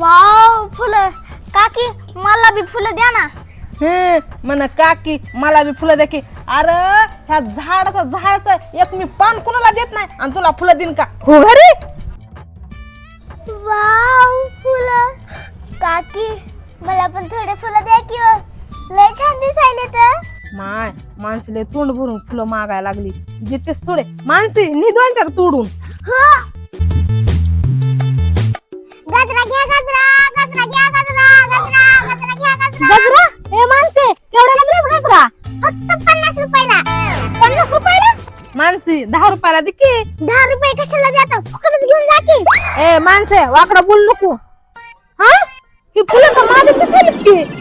Wow फुलं. काकी मला बी फुलं द्या ना. हे म्हण काकी मला बी फुलं दे की. अरे ह्या झाडाचं झाडाचं एक मी पान कुणाला देत नाही आणि तुला फुलं देईन का? हो घरी? वाव फुलं. काकी मला पण थोडे फुलं द्या की हो. लय छान दिसायले तर. माय माणसले तोंड भरून फुलं मागायला लागली. देतेस थोडे. माणसे निधवांच्या तोडून. हो. गजरा घ्या माणसी दहा रुपयाला दे की. दहा रुपये कशाला देतो? फुकटच घेऊन जा की? ए माणसे वाकडं बोल नको. हा? ही फुलं तर माझी दिसेल की.